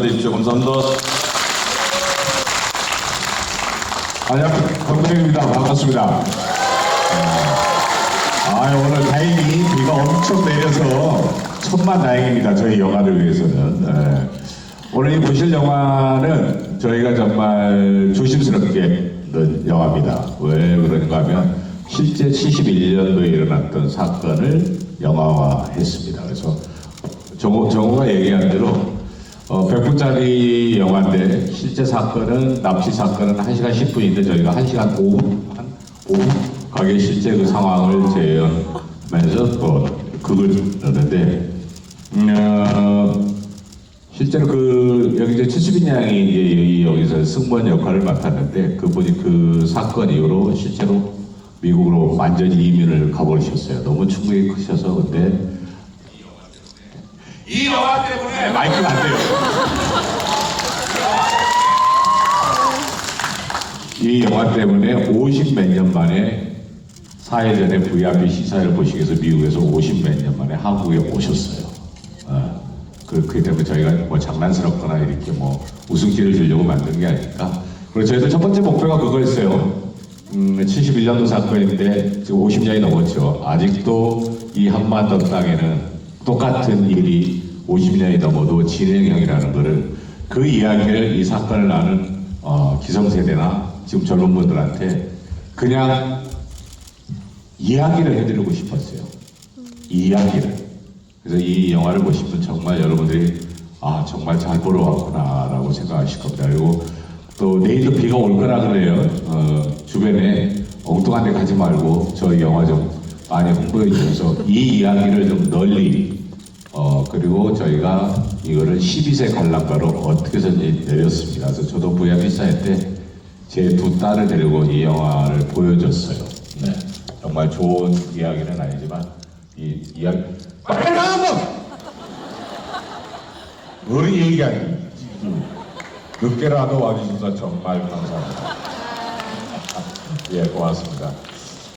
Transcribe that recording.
되십시오. 감사합니다. 안녕하세요. 건동입니다. 반갑습니다. 아, 오늘 다행히 비가 엄청 내려서 천만 다행입니다. 저희 영화를 위해서는. 네. 오늘 이 보실 영화는 저희가 정말 조심스럽게 넣은 영화입니다. 왜 그런가 하면 실제 71년도에 일어났던 사건을 영화화했습니다. 그래서 정호, 정호가 얘기한 대로 어, 100분짜리 영화인데 실제 사건은 납치 사건은 1시간 10분인데 저희가 1시간 5분 한 5분 가게 실제 그 상황을 재현하면서 또 그걸 넣는데 음, 어, 실제로 그 여기 이제 최수빈 양이 여기서 승무원 역할을 맡았는데 그분이 그 사건 이후로 실제로 미국으로 완전히 이민을 가버리셨어요. 너무 충격이 크셔서 근데 이 영화 때문에 마이크가 안 돼요. 이 영화 때문에 50 몇 년 만에 사회전의 VIP 시사를 보시기 위해서 미국에서 50 몇 년 만에 한국에 오셨어요. 어, 그, 그렇기 때문에 저희가 뭐 장난스럽거나 이렇게 뭐 우승기를 주려고 만든 게 아닐까. 그리고 저희들 첫 번째 목표가 그거였어요. 음, 71년도 사건인데 지금 50년이 넘었죠. 아직도 이 한반도 땅에는 똑같은 일이 50년이 넘어도 진행형이라는 거를 그 이야기를 이 사건을 아는 어, 기성세대나 지금 젊은 분들한테 그냥 이야기를 해드리고 싶었어요. 이야기를. 그래서 이 영화를 보시면 정말 여러분들이 아 정말 잘 보러 왔구나라고 생각하실 겁니다. 그리고 또 내일도 비가 올 거라 그래요. 어, 주변에 엉뚱한 데 가지 말고 저희 영화 좀 많이 홍보해 주셔서 이 이야기를 좀 널리 어 그리고 저희가 이거를 12세 관람가로 어떻게 해서 내렸습니다. 그래서 저도 부야 비사회 때 제 두 딸을 데리고 이 영화를 보여줬어요. 네. 정말 좋은 이야기는 아니지만 이 이야기 빨리 나가! 우리 얘기하니 늦게라도 와주셔서 정말 감사합니다. 예, 고맙습니다.